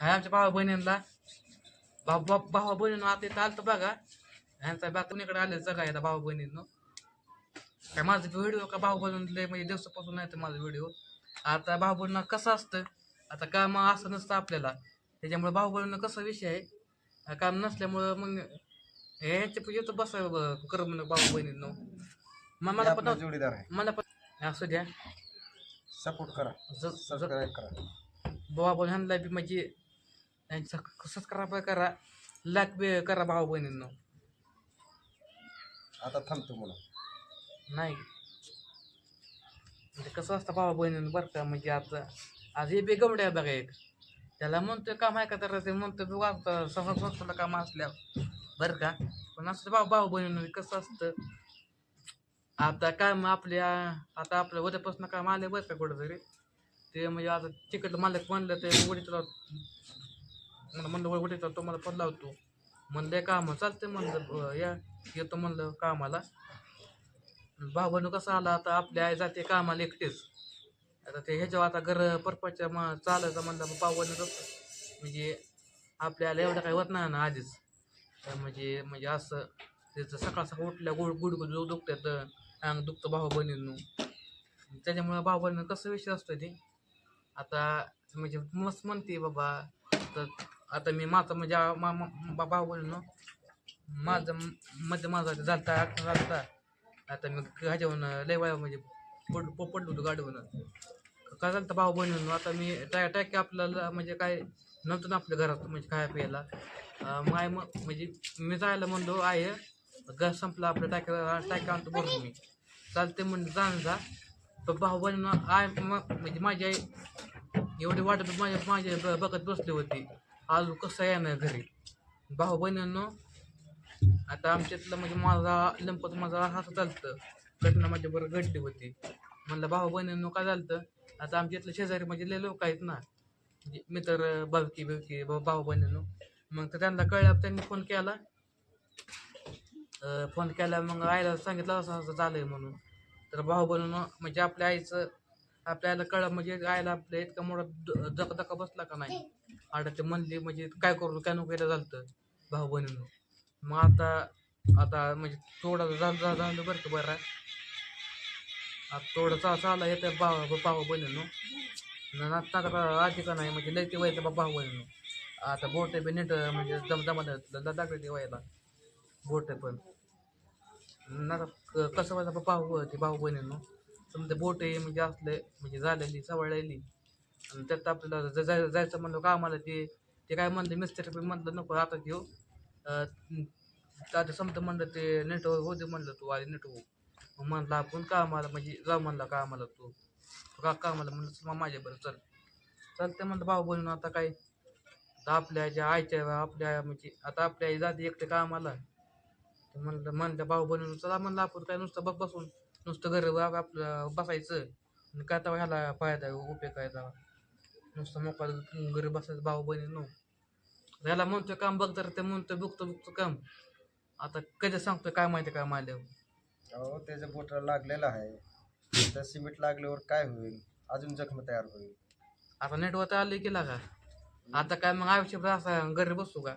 काय आमच्या भावा बहिणींना भाऊ भाऊ भावा बहिणीनं आता इथं आलं बघा. ह्यांचा बा कुणीकडे आले जगा येतं भाऊ बहिणीनं. काय माझं व्हिडिओ का भाऊ बहिणीले म्हणजे दिवसापासून नाही तर माझा व्हिडिओ आता भाऊ बहिणीनं कसं असतं? आता काम असं नसतं आपल्याला. त्याच्यामुळे भाऊ बहिणीनं कसा विषय आहे? काम नसल्यामुळं मग ह्याच्या येतं बस कर म्हणून भाऊ बहिणीनं. मग मला पण जोडीदार आहे. मला पण असू द्या. सपोर्ट करा. सबस्क्राईब करा. भावा बहिण ह्यांना बी म्हणजे त्यांचं कसंच करा लाख बी करा भाऊ बहिणींनो. आता थांबतो मला. नाही. म्हणजे कसं असतं भावा बहिणीनं बरं का म्हणजे आता आज हे बी गमडे आहे बघा एक. त्याला म्हणतोय काम आहे का तर ते म्हणतोय बी वागतं सहज स्वतःला काम असल्यावर. बरं का? पण असं भाऊ भाऊ बहिणीनं कसं असतं? आता काम आपल्या आता आपल्या उद्यापासून काम आले बरं का कुठंतरी. ते म्हणजे आता तिकट मालक म्हणलं ते उडी तुला म्हणलं म्हणलं उडी तो मला फोन लावतो म्हणलं काम चालते म्हणलं या. येतो म्हणलं कामाला. भावानं कसं आला आता आपल्या आई जाते कामाला एकटेच. आता ते ह्याच्यावर आता घर परपाच्या मग चालायचं म्हणलं मग भावानं कसं म्हणजे आपल्याला एवढं काही होत नाही ना आधीच. म्हणजे म्हणजे असं त्याचं सकाळ सकाळ उठल्या गुड गुड जो दुखतात अंग दुखतं भाऊ बहिणींनो. त्याच्यामुळे भाऊ बहिणीनं कसं विषय असतो ते? आता म्हणजे मस्त म्हणते बाबा तर आता मी माझं म्हणजे मा- भाऊ बहिणीनं माझं मध्ये माझा झालता ऍक्सिडेंट झालता. आता मी ह्याच्यावरून लय वेळा म्हणजे पड प- पडलो होतो गाडीवरून. काय झालं भाऊ बहिणी आता मी टाय टाकी आपल्याला म्हणजे काय नव्हतं ना आपल्या घरात म्हणजे खाया प्यायला. माय मग आय मग म्हणजे मी जायला म्हणलो आहे घर संपला आपल्या टाक्या टाक्या आणतो भरून मी. चालते म्हणजे जाण जा. तर भाऊ बहिणीनं आय मग म्हणजे माझी आई एवढी वाटत माझ्या माझ्या बघत बसली होती. अजून कसं येणार घरी? भाऊ बहिणींनो आता आमच्यातलं म्हणजे माझा लंपत माझा हात चालतं. घटना माझ्या बरोबर घडली होती. म्हणलं भाऊ बहिणींनो काय झालं आता आमच्या इथलं शेजारी म्हणजे लय लोक आहेत ना. म्हणजे मित्र बावकी बिवकी भाऊ भाऊ बहिणींनो. मग तर त्यांना कळलं त्यांनी फोन केला. फोन केला मग आईला सांगितलं असं असं झालंय म्हणून. तर भाऊ बहिणीनं म्हणजे आपल्या आईचं आपल्या आईला कळलं म्हणजे आईला आपल्या इतका मोठा द- बसला का नाही? आता ते म्हणले म्हणजे काय करू काय नको केलं झालं भाऊ बहिणीनं. मग आता आता म्हणजे थोडा झालं झालं बरं का बरं. आता थोडा चा चाला येतं भाऊ भाऊ बहिणीनं. आता आधी का नाही म्हणजे लय ते व्हायचं बा भाऊ बहिणीनं. आता बोट पण नीट म्हणजे दम दमा दाखवते व्हायला बोट पण. ना क- कसं व्हायचं बा भाऊ ते भाऊ बहिणीनं. समजा बोट म्हणजे असले म्हणजे झालेली सवळलेली. त्यात आपल्याला ज- जाय जायचं म्हणलं कामाला ते ते काय म्हणलं मिस्त्री म्हणलं नको आता घेऊ. आता समजा म्हणलं ते नेटवर्क हो दे म्हणलं तू आधी नेट मग म्हणलं आपण कामाला म्हणजे जाऊ म्हणला कामाला आम्हाला तू? का कामाला म्हणलं चल माझ्या बरं चल. चालते म्हणलं भाऊ बहिण आता काय? आता आपल्या ज्या आईच्या आपल्या म्हणजे आता आपल्या आई जाते एकटे कामाला तर म्हणलं म्हणलं भाऊ बहिणी चला म्हणलं आपण काय नुसतं बघ बसून नुसतं घर आपलं बसायचं. आणि काय तर ह्याला फायदा उपयोग काय नुसतं मोकळं घरी बसायचं भाऊ बहिणी नो ह्याला म्हणतोय काम बघ तर ते म्हणतोय बघतो बघतो काम आता कधी सांगतोय काय माहिती काय माहिती अहो त्याच्या बोटाला लागलेलं आहे त्या सिमेंट लागल्यावर काय होईल अजून जखम तयार होईल आता नेटवर आले केला का आता काय मग आयुष्यभर असं घरी बसू का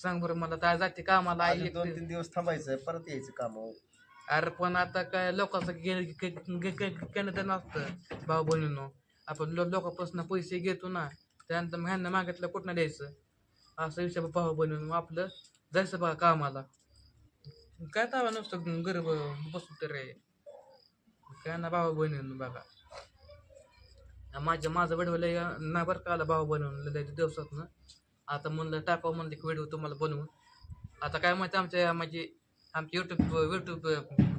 सांग बरं मला काय जाते कामाला आई अजून दोन एकटी. तीन दिवस थांबायचं परत यायचं कामावर अरे पण आता काय लोकांचं केलं नसतं भाऊ बहिणीनो आपण लो लोकांपासून पैसे घेतो ना त्यानंतर मग ह्यांना मागितलं कुठं द्यायचं? असं विषय भाऊ मग आपलं जायचं बघा कामाला. काय तावा नुसतं गरीब बसून तर. रे काय ना भाऊ बहिणीनो बघा. माझ्या माझं वडवलं ना बरं का भाऊ बनवून दिवसातनं. आता म्हणलं टाकावं म्हणलं की व्हिडिओ तुम्हाला बनवून. आता काय माहिती आमच्या म्हणजे आमच्या यूट्यूब यूट्यूब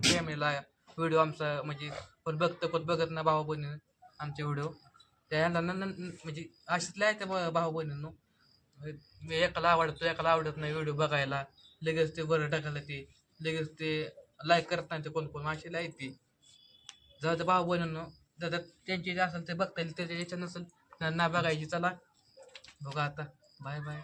फॅमिलीला व्हिडिओ आमचा म्हणजे कोण बघतं कोण बघत ना भाऊ बनवून. आमचे व्हिडिओ त्या न- म्हणजे अशातल्या आहेत त्या भाऊ बहिणींनो. एकाला आवडतो एकाला आवडत नाही व्हिडिओ बघायला. लगेच ते बरं टाकायला ते. लगेच ते लाईक करत नाही ते कोण कोण. अशी आहेत ती. जर भाऊ बहिणींनो. जर त्यांची जे असेल ते बघता येईल त्याच्या याच्या नसेल त्यांना बघायची. चला. बघा आता. Bye bye